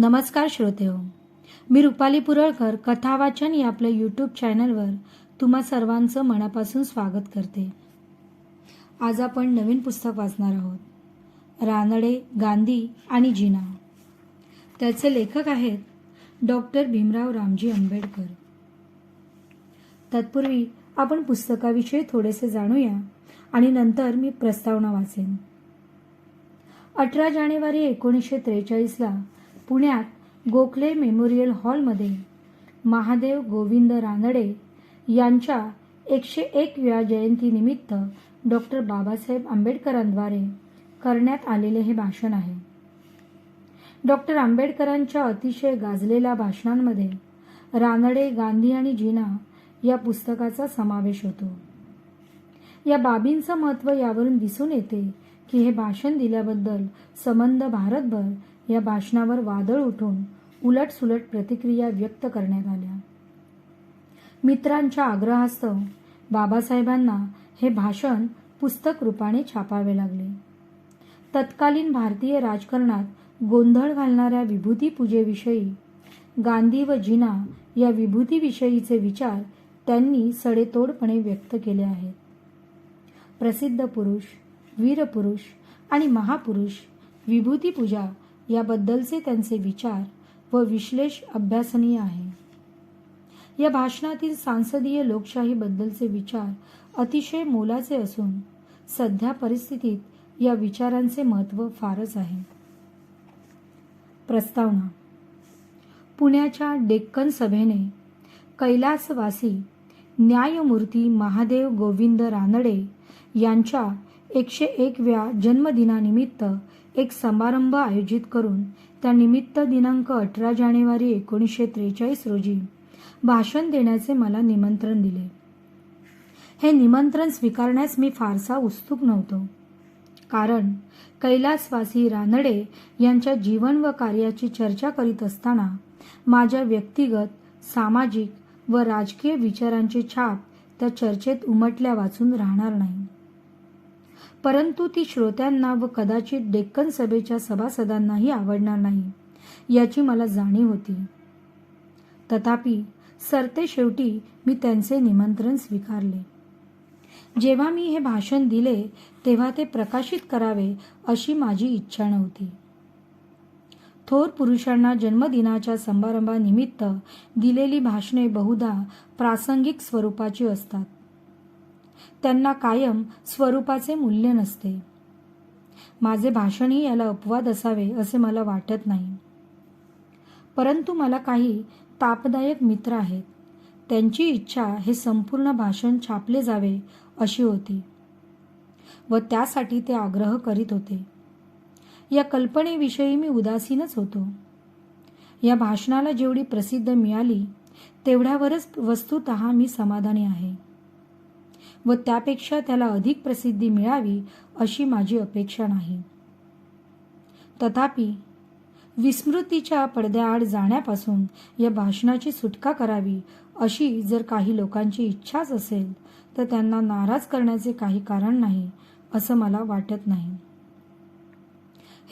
नमस्कार श्रोते हो. मी रुपाली पुरळकर कथा वाचन या आपल्या यूट्यूब चॅनलवर तुम्हा सर्वांचं मनापासून स्वागत करते. आज आपण नवीन पुस्तक वाचणार आहोत. रानडे गांधी आणि जिना. त्याचे लेखक आहेत डॉक्टर भीमराव रामजी आंबेडकर. तत्पूर्वी आपण पुस्तकाविषयी थोडेसे जाणूया आणि नंतर मी प्रस्तावना वाचेन. अठरा जानेवारी एकोणीसशे त्रेचाळीसला पुण्यात गोखले मेमोरियल हॉलमध्ये महादेव गोविंद रानडे यांच्या एकशे एकव्या जयंतीनिमित्त डॉक्टर बाबासाहेब आंबेडकरांद्वारे करण्यात आलेले हे भाषण आहे. डॉक्टर आंबेडकरांच्या अतिशय गाजलेल्या भाषणांमध्ये रानडे गांधी आणि जिना या पुस्तकाचा समावेश होतो. या बाबींचं महत्त्व यावरून दिसून येते की हे भाषण दिल्याबद्दल संबंध भारतभर या भाषणावर वादळ उठून उलटसुलट प्रतिक्रिया व्यक्त करण्यात आल्या. मित्रांच्या आग्रहास्तव बाबासाहेबांना हे भाषण पुस्तक रूपाने छापावे लागले. तत्कालीन भारतीय राजकारणात गोंधळ घालणाऱ्या विभूती पूजेविषयी गांधी व जिना या विभूतीविषयीचे विचार त्यांनी सडेतोडपणे व्यक्त केले आहेत. प्रसिद्ध पुरुष वीरपुरुष आणि महापुरुष विभूती पूजा याबद्दलचे त्यांचे विचार व विश्लेष अभ्यासनीय आहे. या भाषणातील सांसदीय लोकशाहीबद्दलचे विचार अतिशय मोलाचे असून सध्या परिस्थितीत या विचारांचे महत्त्व फारच आहे. प्रस्तावना. पुण्याच्या डेक्कन सभेने कैलासवासी न्यायमूर्ती महादेव गोविंद रानडे यांच्या एकशे एकव्या जन्मदिनानिमित्त एक समारंभ आयोजित करून त्यानिमित्त दिनांक अठरा जानेवारी एकोणीसशे त्रेचाळीस रोजी भाषण देण्याचे मला निमंत्रण दिले. हे निमंत्रण स्वीकारण्यास मी फारसा उत्सुक नव्हतो. कारण कैलासवासी रानडे यांच्या जीवन व कार्याची चर्चा करीत असताना माझ्या व्यक्तिगत सामाजिक व राजकीय विचारांची छाप त्या चर्चेत उमटल्या वाचून राहणार नाही. परंतु ती श्रोत्यांना व कदाचित डेक्कन सभेच्या सभासदांनाही आवडणार नाही याची मला जाणीव होती. तथापि सरते शेवटी मी त्यांचे निमंत्रण स्वीकारले. जेव्हा मी हे भाषण दिले तेव्हा ते प्रकाशित करावे अशी माझी इच्छा नव्हती. थोर पुरुषांना जन्मदिनाच्या समारंभानिमित्त दिलेली भाषणे बहुधा प्रासंगिक स्वरूपाची असतात. त्यांना कायम स्वरूपाचे मूल्य नसते. माझे भाषणही याला अपवाद असावे असे मला वाटत नाही. परंतु मला काही तापदायक मित्र आहेत. त्यांची इच्छा हे संपूर्ण भाषण छापले जावे अशी होती व त्यासाठी ते आग्रह करीत होते. या कल्पनेविषयी मी उदासीनच होतो. या भाषणाला जेवढी प्रसिद्ध मिळाली तेवढ्यावरच वस्तुत मी समाधानी आहे. व त्यापेक्षा त्याला अधिक प्रसिद्धी मिळावी अशी माझी अपेक्षा नाही. तथापि विस्मृतीच्या पडद्याआड जाण्यापासून या भाषणाची सुटका करावी अशी जर काही लोकांची इच्छाच असेल तर त्यांना नाराज करण्याचे काही कारण नाही असं मला वाटत नाही.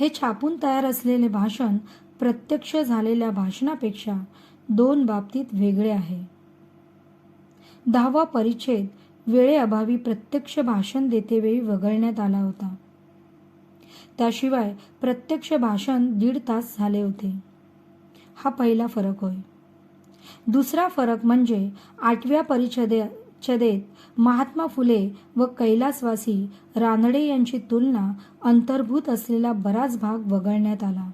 हे छापून तयार असलेले भाषण प्रत्यक्ष झालेल्या भाषणापेक्षा दोन बाबतीत वेगळे आहे. दहावा परिच्छेद वेळेअभावी प्रत्यक्ष भाषण देतेवेळी वगळण्यात आला होता. त्याशिवाय प्रत्यक्ष भाषण दीड तास झाले होते. हा पहिला फरक होय. दुसरा फरक म्हणजे आठव्या परिच्छदेत महात्मा फुले व कैलासवासी रानडे यांची तुलना अंतर्भूत असलेला बराच भाग वगळण्यात आला.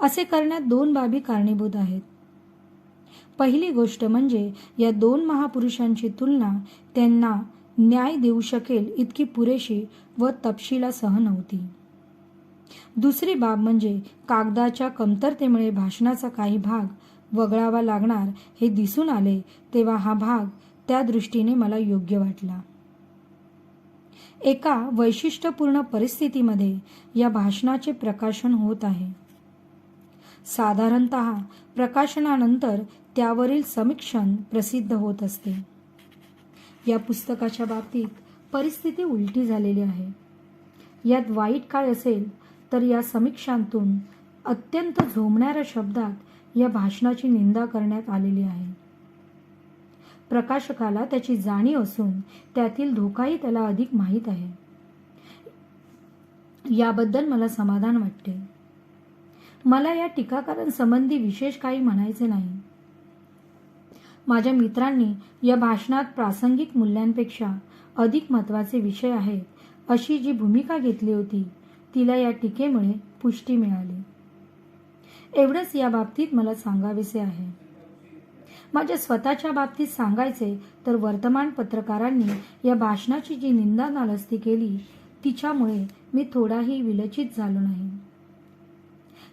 असे करण्यात दोन बाबी कारणीभूत आहेत. पहिली गोष्ट म्हणजे या दोन महापुरुषांची तुलना त्यांना न्याय देऊ शकेल इतकी पुरेशी व तपशिलासह नव्हती. दुसरी बाब म्हणजे कागदाच्या कमतरतेमुळे भाषणाचा काही भाग वगळावा लागणार हे दिसून आले तेव्हा हा भाग त्या दृष्टीने मला योग्य वाटला. एका वैशिष्ट्यपूर्ण परिस्थितीमध्ये या भाषणाचे प्रकाशन होत आहे. साधारणत प्रकाशनानंतर त्यावरील समीक्षण प्रसिद्ध होत असते. या पुस्तकाच्या बाबतीत परिस्थिती उलटी झालेली आहे. यात वाईट काय असेल तर या समीक्षांतून अत्यंत झोमणाऱ्या शब्दात या भाषणाची निंदा करण्यात आलेली आहे. प्रकाशकाला त्याची जाणीव असून त्यातील धोकाही त्याला अधिक माहीत आहे. याबद्दल मला समाधान वाटते. मला या टीकाकारांसंबंधी विशेष काही म्हणायचे नाही. माझ्या मित्रांनी या भाषणात प्रासंगिक मूल्यांपेक्षा अधिक महत्त्वाचे विषय आहेत अशी जी भूमिका घेतली होती तिला या टीकेमुळे पुष्टी मिळाली. एवढंच या बाबतीत मला सांगावेसे आहे. माझ्या स्वतःच्या बाबतीत सांगायचे तर वर्तमान पत्रकारांनी या भाषणाची जी निंदा नालस्ती केली तिच्यामुळे मी थोडाही विलचित झालो नाही.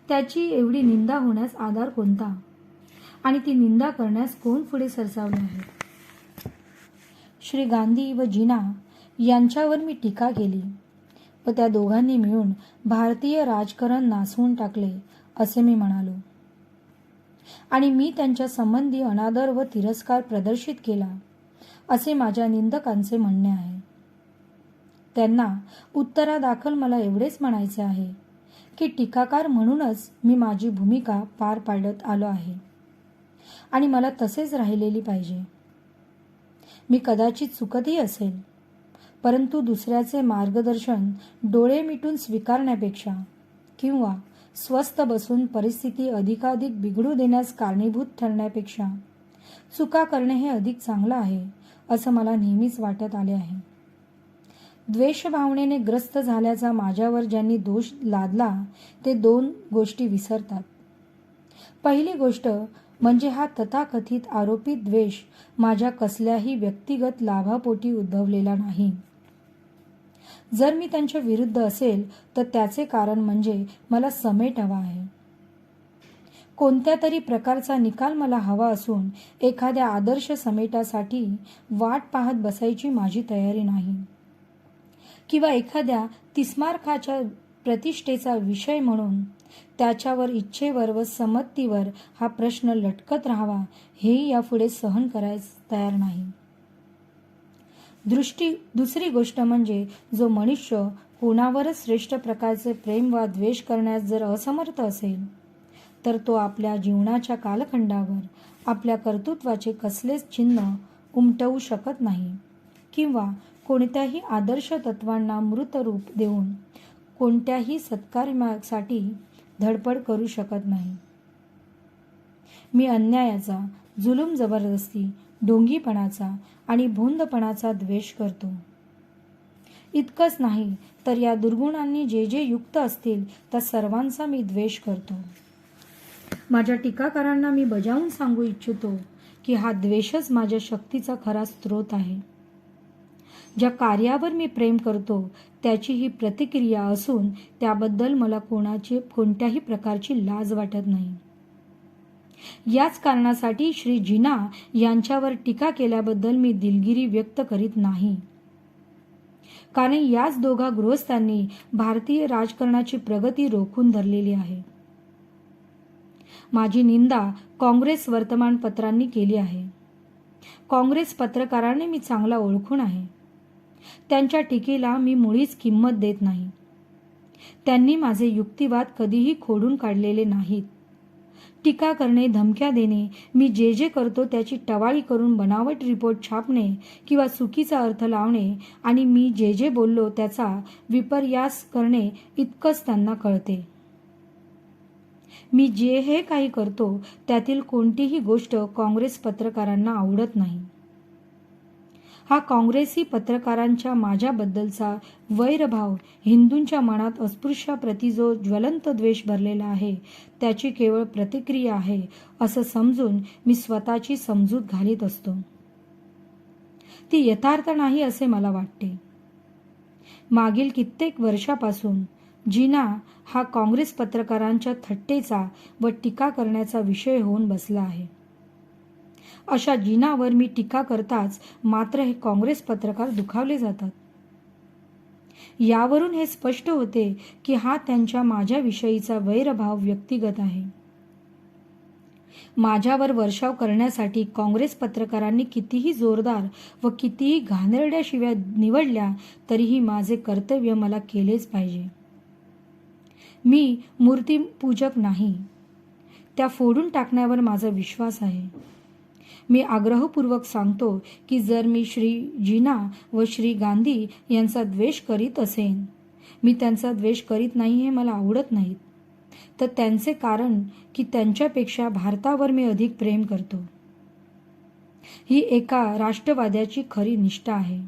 त्याची एवढी निंदा होण्यास आधार कोणता? आणि ती निंदा करण्यास कोण पुढे सरसावले आहे? श्री गांधी व जिना यांच्यावर मी टीका केली व त्या दोघांनी मिळून भारतीय राजकारण नासवून टाकले असे मी म्हणालो. आणि मी त्यांच्या संबंधी अनादर व तिरस्कार प्रदर्शित केला असे माझ्या निंदकांचे म्हणणे आहे. त्यांना उत्तरादाखल मला एवढेच म्हणायचे आहे की टीकाकार म्हणूनच मी माझी भूमिका पार पाडत आलो आहे. आणि मला तसेच राहिलेली पाहिजे. मी कदाचित चुकतही असेल परंतु दुसऱ्याचे मार्गदर्शन डोळे मिटून स्वीकारण्यापेक्षा किंवा स्वस्थ बसून परिस्थिती अधिकाधिक बिघडू देण्यास कारणीभूत ठरण्यापेक्षा चुका करणे हे अधिक चांगलं आहे असं मला नेहमीच वाटत आले आहे. द्वेषभावनेने ग्रस्त झाल्याचा माझ्यावर ज्यांनी दोष लादला ते दोन गोष्टी विसरतात. पहिली गोष्ट म्हणजे हा तथाकथित आरोपित द्वेष माझ्या कसल्याही व्यक्तिगत लाभापोटी उद्भवलेला नाही. जर मी त्यांच्या विरुद्ध असेल तर त्याचे कारण म्हणजे मला समेट हवा आहे. कोणत्या तरी प्रकारचा निकाल मला हवा असून एखाद्या आदर्श समेटासाठी वाट पाहत बसायची माझी तयारी नाही. किंवा एखाद्या तिस्मारकाच्या प्रतिष्ठेचा विषय म्हणून त्याच्यावर इच्छेवर व संमतीवर हा प्रश्न लटकत राहावा हेही यापुढे सहन करायस तयार नाही. दृष्टी दुसरी गोष्ट म्हणजे जो मनुष्य कोणावरच श्रेष्ठ प्रकारचे प्रेम वा द्वेष करण्यास जर असमर्थ असेल तर तो आपल्या जीवनाच्या कालखंडावर आपल्या कर्तृत्वाचे कसलेच चिन्ह उमटवू शकत नाही. किंवा कोणत्याही आदर्श तत्वांना मृत रूप देऊन कोणत्याही सत्कार्यासाठी धडपड करू शकत नाही. मी अन्यायाचा जुलूम जबरदस्ती ढोंगीपणाचा आणि भोंदपणाचा द्वेष करतो. इतकंच नाही तर या दुर्गुणांनी जे जे युक्त असतील त्या सर्वांचा मी द्वेष करतो. माझ्या टीकाकारांना मी बजावून सांगू इच्छितो की हा द्वेषच माझ्या शक्तीचा खरा स्रोत आहे. ज्या कार्यावर मी प्रेम करतो त्याची ही प्रतिक्रिया असून त्याबद्दल मला कोणाची कोणत्याही प्रकारची लाज वाटत नाही. याच कारणासाठी श्री जिना यांच्यावर टीका केल्याबद्दल मी दिलगिरी व्यक्त करीत नाही. कारण याच दोघा गृहस्थांनी भारतीय राजकारणाची प्रगती रोखून धरलेली आहे. माझी निंदा काँग्रेस वर्तमानपत्रांनी केली आहे. काँग्रेस पत्रकाराने मी चांगला ओळखून आहे. त्यांच्या टीकेला मी मुळीच किंमत देत नाही. त्यांनी माझे युक्तिवाद कधीही खोडून काढलेले नाहीत. टीका करणे धमक्या देणे मी जे जे करतो त्याची टवाळी करून बनावट रिपोर्ट छापणे किंवा चुकीचा अर्थ लावणे आणि मी जे जे बोललो त्याचा विपर्यास करणे इतकंच त्यांना कळते. मी जे हे काही करतो त्यातील कोणतीही गोष्ट काँग्रेस पत्रकारांना आवडत नाही. हा काँग्रेसी पत्रकारांच्या माझ्याबद्दलचा वैरभाव हिंदूंच्या मनात अस्पृश्याप्रती जो ज्वलंत द्वेष भरलेला आहे. त्याची केवळ प्रतिक्रिया आहे असं समजून मी स्वतःची समजूत घालीत असतो. ती यथार्थ नाही असे मला वाटते. मागील कित्येक वर्षापासून जिना हा काँग्रेस पत्रकारांच्या थट्टेचा व टीका करण्याचा विषय होऊन बसला आहे. अशा जिनावर मी टीका करताच मात्र हे काँग्रेस पत्रकार दुखावले जातात. यावरून हे स्पष्ट होते की हा त्यांच्या माझ्याविषयीचा वैरभाव व्यक्तिगत आहे. माझ्यावर वर्षाव करण्यासाठी काँग्रेस पत्रकारांनी कितीही जोरदार व कितीही घाणेरड्या शिव्या निवडल्या तरीही माझे कर्तव्य मला केलेच पाहिजे. मी मूर्तीपूजक नाही. त्या फोडून टाकण्यावर माझा विश्वास आहे. मी आग्रहपूर्वक सांगतो की जर मी श्री जीना व श्री गांधी यांचा द्वेष करीत असेन मी त्यांचा द्वेष करीत नाही हे मला आवडत नाहीत. तर त्यांचे कारण की त्यांच्यापेक्षा भारतावर मी अधिक प्रेम करतो. ही एका राष्ट्रवाद्याची खरी निष्ठा आहे.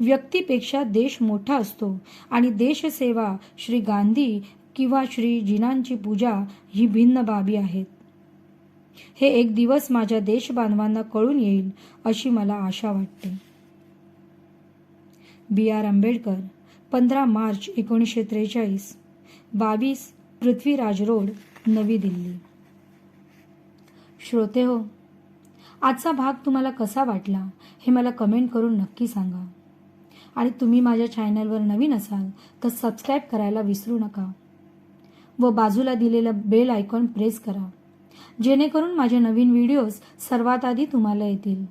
व्यक्तीपेक्षा देश मोठा असतो आणि देशसेवा श्री गांधी किंवा श्री जिनांची पूजा ही भिन्न बाबी आहेत. हे एक दिवस माझ्या देशबांधवांना कळून येईल अशी मला आशा वाटते. बी आर आंबेडकर पंधरा मार्च एकोणीसशे त्रेचाळीस बावीस पृथ्वीराज रोड नवी दिल्ली. श्रोते हो आजचा भाग तुम्हाला कसा वाटला हे मला कमेंट करून नक्की सांगा. आणि तुम्ही माझ्या चॅनलवर नवीन असाल तर सबस्क्राईब करायला विसरू नका व बाजूला दिलेलं बेल आयकॉन प्रेस करा. जेणेकरून माझे नवीन व्हिडिओज सर्वात आधी तुम्हाला येतील.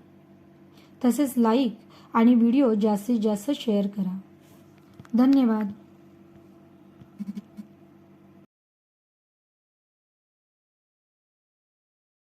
तसेच लाईक आणि व्हिडिओ जास्तीत जास्त शेअर करा. धन्यवाद.